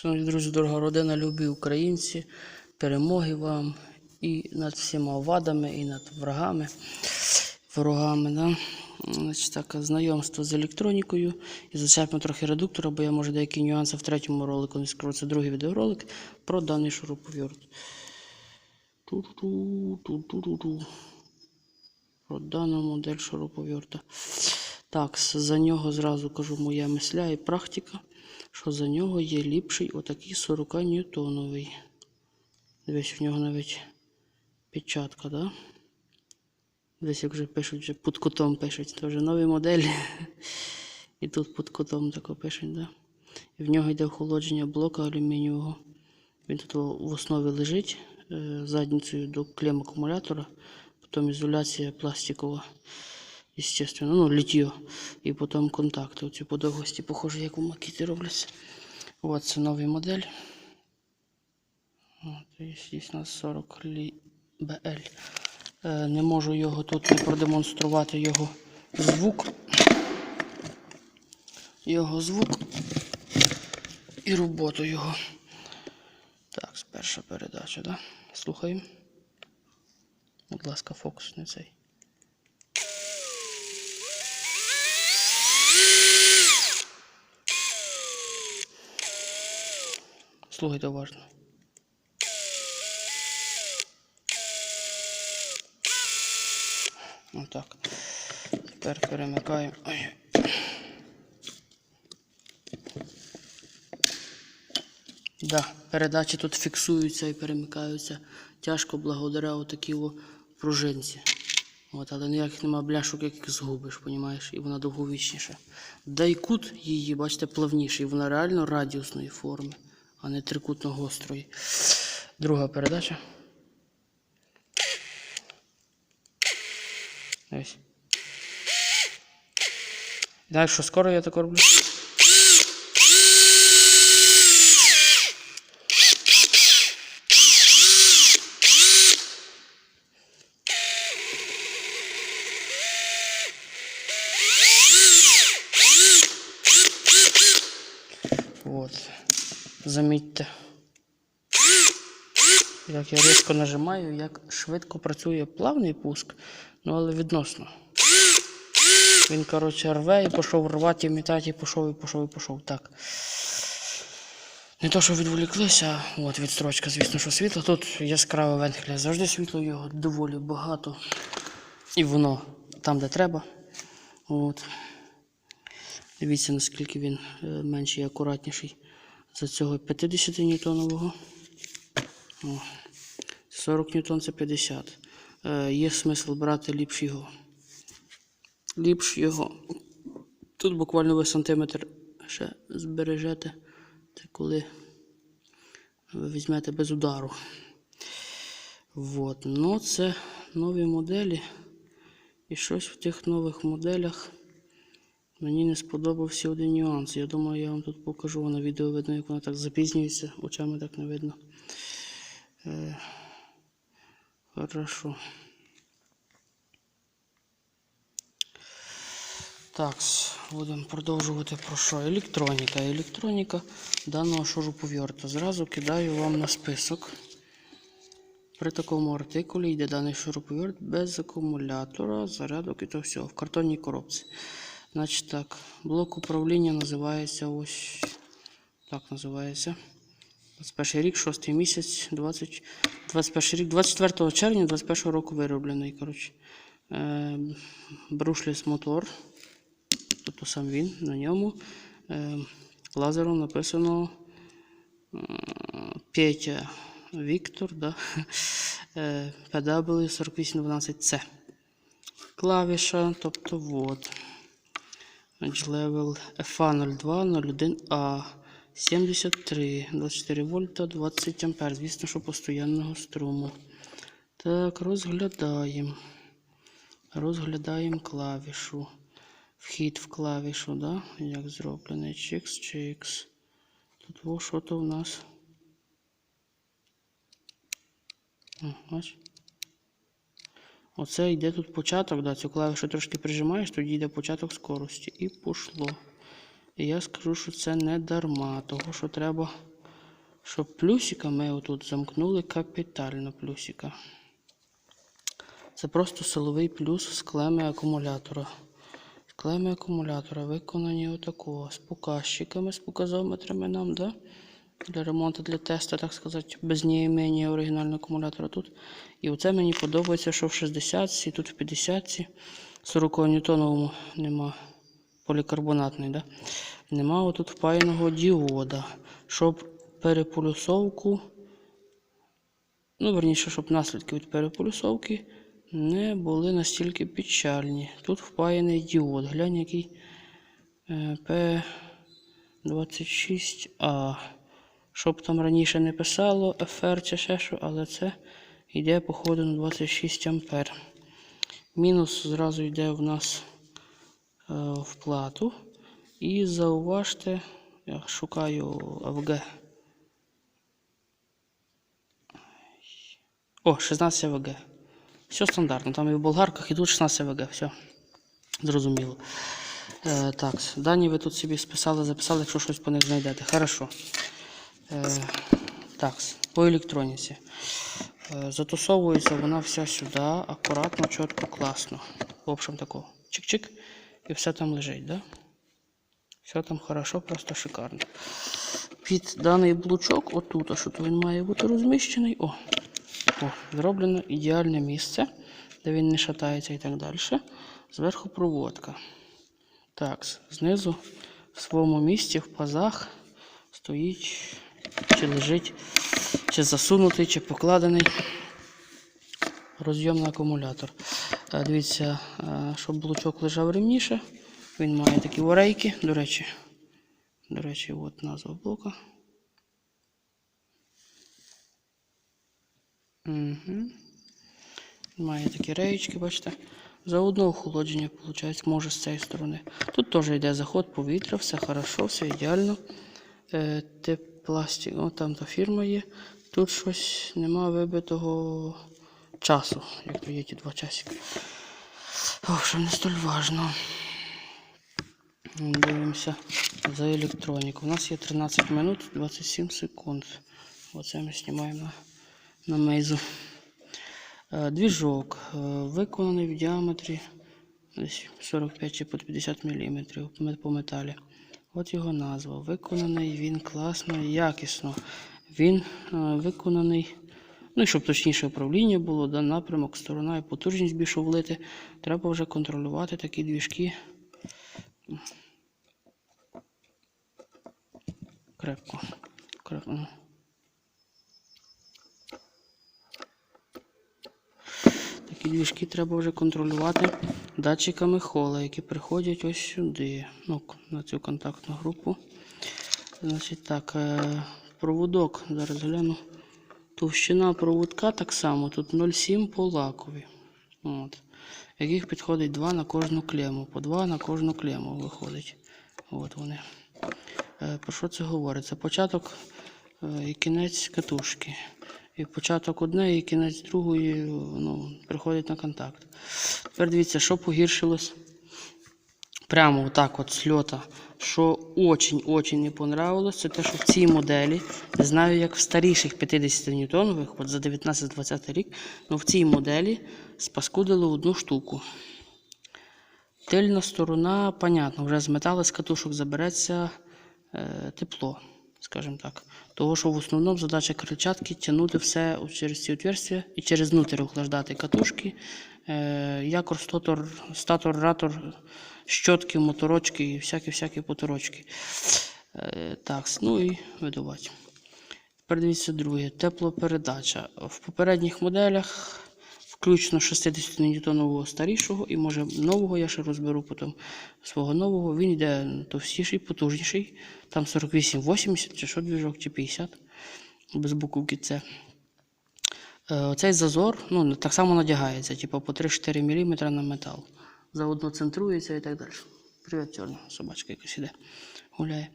Шановні друзі, дорога родина, любі українці, перемоги вам і над всіма вадами, і над врагами, ворогами. Да? Значить, так, знайомство з електронікою. І зачерпну трохи редуктора, бо я може деякі нюанси в третьому ролику не скажу. Це другий відеоролик про даний шуруповерт. Ту-ту-ту, ту-ту-ту-ту. Про дану модель шуруповерта. Так, за нього зразу кажу моя мисля і практика, що за нього є ліпший отакий 40 ньютоновий. Дивись, в нього навіть печатка, да? Десь як вже пишуть, вже під кутом пишуть. Це вже нові моделі. І тут під кутом тако пишуть, да? І в нього йде охолодження блока алюмінієвого. Він тут в основі лежить е, задницею до клем акумулятора, потім ізоляція пластикова, естественно, ну, літьо, і потім контакти. Оці по довгості, похоже, як у макіті робляться. От це новий модель. Здесь у нас 40 лі... BL. Не можу його тут не продемонструвати його звук. Його звук і роботу його. Так, перша передача, да? Слухаємо. Будь ласка, фокус не цей. Слухайте уважно. Отак. Тепер перемикаємо. Да, передачі тут фіксуються і перемикаються тяжко благодаря отакій пружинці. От, але ніяких нема бляшок, яких згубиш, понімаєш, і вона довговічніша. Да і кут її, бачите, плавніший, вона реально радіусної форми, а не трикутно гострої. Друга передача. Ось. Знаєш, що скоро я так роблю? От. Замітьте. Як я різко нажимаю, як швидко працює плавний пуск, ну але відносно. Він, коротше, рве і пішов рвати, і мітати, і пішов, і пішов, і пішов. Так. Не то, що відволіклися, от відстрочка, звісно, що світло. Тут яскраве вентиля. Завжди світло його доволі багато. І воно там, де треба. От. Дивіться, наскільки він е, менший і акуратніший за цього 50 ньютонового. О, 40 ньютон це 50. Е, є смисл брати ліпш його. Ліпш його. Тут буквально ви сантиметр ще збережете. Це коли ви візьмете без удару. Вот. Ну, це нові моделі. І щось в тих нових моделях. Мені не сподобався один нюанс. Я думаю, я вам тут покажу на відео видно, як вона так запізнюється, очами так не видно. Е, хорошо. Так, будемо продовжувати про що? Електроніка. Електроніка даного шуруповерта. Зразу кидаю вам на список. При такому артикулі йде даний шуруповерт без акумулятора, зарядок і то все в картонній коробці. Значить так, блок управління називається ось так називається. 21 рік, 6 місяць, 20, 21 рік, 24 червня 21 року вироблений. Коротше. Е, брушліс мотор. Тобто сам він на ньому. Е, лазером написано е, Петя Віктор, да? е, PW 4812C. Клавіша, тобто от. Значить, Level FA0201A 73, 24 вольта, 20 ампер. Звісно, що постійного струму. Так, розглядаємо. Розглядаємо клавішу. Вхід в клавішу, да? Як зроблений. Чикс, чикс. Тут во що то у нас. Оце йде тут початок, да, цю клавішу трошки прижимаєш, тоді йде початок скорості. І пішло. І я скажу, що це не дарма, того що треба щоб плюсика ми отут замкнули капітально плюсика. Це просто силовий плюс з клеми акумулятора. З клеми акумулятора виконані отакого з показчиками, з показометрами нам, да? Для ремонту, для тесту, так сказати, без нієї оригінального акумулятора тут. І оце мені подобається, що в 60 тут в 50 40 ньютоновому нема полікарбонатний, да? нема отут впаяного діода, щоб переполюсовку, ну, верніше, щоб наслідки від переполюсовки не були настільки печальні. Тут впаяний діод. Глянь, який е, P26A. Щоб там раніше не писало FR чи ще що, але це йде, походу, на 26 ампер. Мінус зразу йде в нас е, в плату. І зауважте, я шукаю АВГ. О, 16 АВГ. Все стандартно. Там і в болгарках, і тут 16 АВГ. Все. Зрозуміло. Е, так, дані ви тут собі списали, записали, якщо щось по них знайдете. Хорошо. Е, так, по електроніці. Е, затусовується вона вся сюди, акуратно, чітко, класно. В общем, такого. Чик-чик. І все там лежить, да? Все там хорошо, просто шикарно. Під даний блучок, отут, що він має бути розміщений. О, о, зроблено ідеальне місце, де він не шатається і так далі. Зверху проводка. Так, знизу в своєму місці, в пазах, стоїть, чи лежить, чи засунутий, чи покладений розйомний акумулятор. Дивіться, е, щоб блочок лежав рівніше. Він має такі орейки. До речі, до речі, от назва блока. Угу. Має такі реєчки, бачите. Заодно охолодження, виходить, може з цієї сторони. Тут теж йде заход повітря, все хорошо, все ідеально. Е, те пластик, о, там та фірма є. Тут щось нема вибитого часу, як то є ті два часики. Ох, що не столь важно. Дивимося за електроніку. У нас є 13 минут 27 секунд. Оце ми знімаємо на, мейзу. Е, Двіжок е, виконаний в діаметрі десь 45 чи під 50 мм по металі. От його назва. Виконаний він класно і якісно. Він е, виконаний, ну і щоб точніше управління було, да, напрямок, сторона і потужність більше влити. Треба вже контролювати такі двіжки. Крепко. Крепко. Такі двіжки треба вже контролювати датчиками хола, які приходять ось сюди, ну, на цю контактну групу. Значить так, е, проводок, зараз гляну. Товщина проводка так само, тут 0,7 по лакові. От. Яких підходить 2 на кожну клему. По 2 на кожну клему виходить. От вони. Е, Про що це говорить? Це початок е, і кінець катушки. І початок однієї, і кінець другої ну, приходить на контакт. Тепер дивіться, що погіршилось прямо отак от з льота. Що очень-очень не понравилось, це те, що в цій моделі, не знаю, як в старіших 50 ньютонових, от за 19-20 рік, але в цій моделі спаскудили одну штуку. Тильна сторона, понятно, вже з металу з катушок забереться е, тепло, скажімо так. Того, що в основному задача крильчатки тягнути все через ці отверстия і через внутрі охлаждати катушки, якор, статор, статор, ратор, щотки, моторочки і всякі-всякі поторочки. Е, так, ну і видувати. Тепер дивіться друге. Теплопередача. В попередніх моделях включно 60 ньютонового старішого і може нового, я ще розберу потім свого нового. Він йде товстіший, потужніший. Там 48-80 чи що двіжок, чи 50 без буковки С. Е, Оцей зазор ну, так само надягається, типу по 3-4 мм на метал. Заодно центрується і так далі. Привіт, чорна собачка якась іде, гуляє.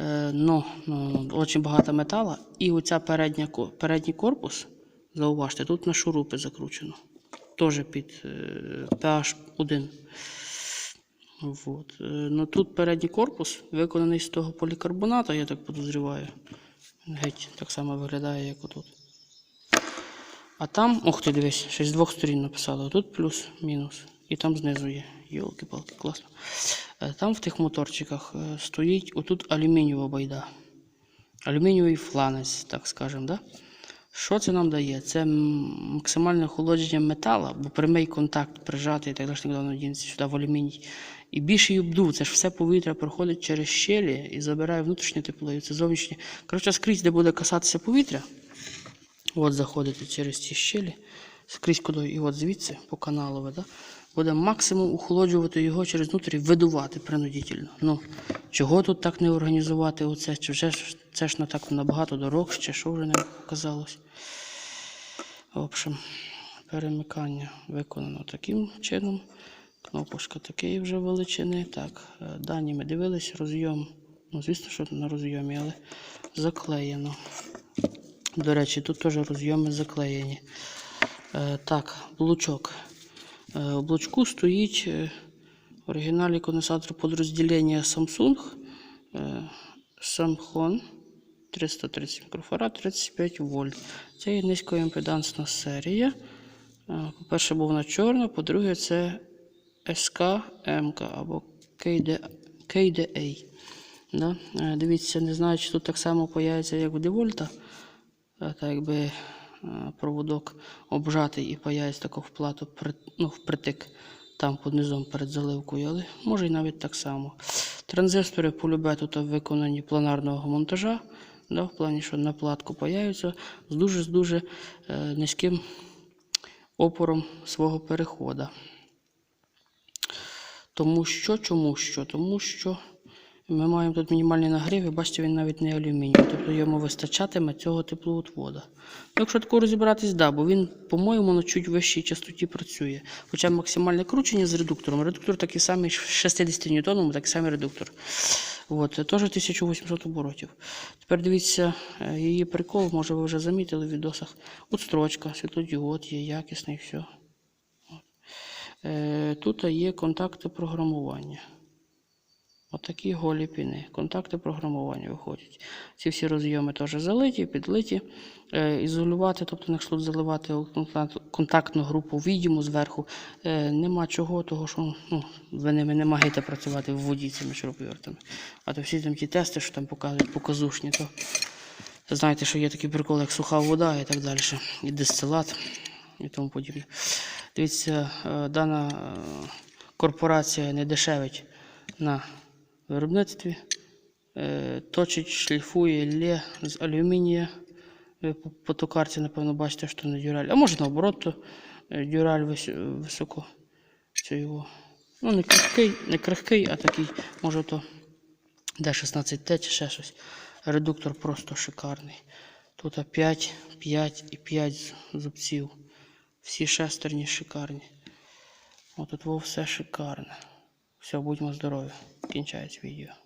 Е, ну, ну, дуже багато металу. І оця передня, передній корпус, зауважте, тут на шурупи закручено. Теж під е, PH 1. Вот. Е, ну, тут передній корпус виконаний з того полікарбонату, я так подозріваю. Геть так само виглядає, як отут. А там, ох ти дивись, ще з двох сторін написали. Тут плюс, мінус. І там знизу є. Йолки-палки, класно. Е, Там в тих моторчиках е, стоїть отут алюмінієва байда. Алюмінієвий фланець, так скажемо. Да? Що це нам дає? Це максимальне охолодження метала, бо прямий контакт прижатий так далі нікуди не дінеться сюди в алюміній. І більший обдув, це ж все повітря проходить через щелі і забирає внутрішнє тепло, і це зовнішнє. Коротше, скрізь, де буде касатися повітря, от заходити через ці щелі, скрізь куди, і от звідси по каналу, да, буде максимум охолоджувати його через внутрі, видувати принудительно. Ну, чого тут так не організувати оце? Чи вже це ж не так набагато дорог, ще що вже не показалось. В общем, перемикання виконано таким чином. Кнопочка такої вже величини. Так, е, дані ми дивились, розйом. Ну, звісно, що на розйомі, але заклеєно. До речі, тут теж розйоми заклеєні. Е, так, блочок. Е, у блочку стоїть е, в оригіналі конденсатор подрозділення Samsung е, Samhon 330 мікрофарад 35 вольт. Це є низькоімпедансна серія. Е, По-перше, був вона чорна, по-друге, це SKMK або KD, KDA. Да? Е, Дивіться, не знаю, чи тут так само появиться, як в Девольта. Так якби е, проводок обжатий і появиться таку вплату ну, впритик там під низом перед заливкою, але може і навіть так само. Транзистори полюбе тут виконані планарного монтажа, да, в плані, що на платку появляться з дуже з дуже е, низьким опором свого переходу. Тому що, чому що? Тому що ми маємо тут мінімальний нагрів, і бачите, він навіть не алюмінієвий, тобто йому вистачатиме цього теплоутвода. Ну, якщо тако розібратись, да, бо він, по-моєму, на чуть вищій частоті працює. Хоча максимальне кручення з редуктором. Редуктор такий самий 60 ньютоном, такий самий редуктор. От, теж 1800 оборотів. Тепер дивіться, е, її прикол, може ви вже замітили в відосах. От строчка, світлодіод є, якісний, все. Тут є контакти програмування. Отакі голі піни. Контакти програмування виходять. Ці всі розйоми теж залиті, підлиті. Е, ізолювати, тобто якщо тут заливати контактну групу відьму зверху, е, нема чого, того що ну, ви ними не маєте працювати в воді цими шуруповертами. А то всі там ті тести, що там показують, показушні, то знаєте, що є такий прикол, як суха вода і так далі, і дистилат і тому подібне. Дивіться, е, дана корпорація не дешевить на виробництві, е, точить, шліфує лє з алюмінія. Ви по, по токарці, напевно, бачите, що не дюраль. А може наоборот, то е, дюраль вис- високо. Це його. Ну, не крихкий, не крихкий, а такий, може то D16T чи ще щось. Редуктор просто шикарний. Тут 5, 5 і 5 зубців. Всі шестерні шикарні. От тут все шикарне. Все, будьмо здорові. Кінчається відео.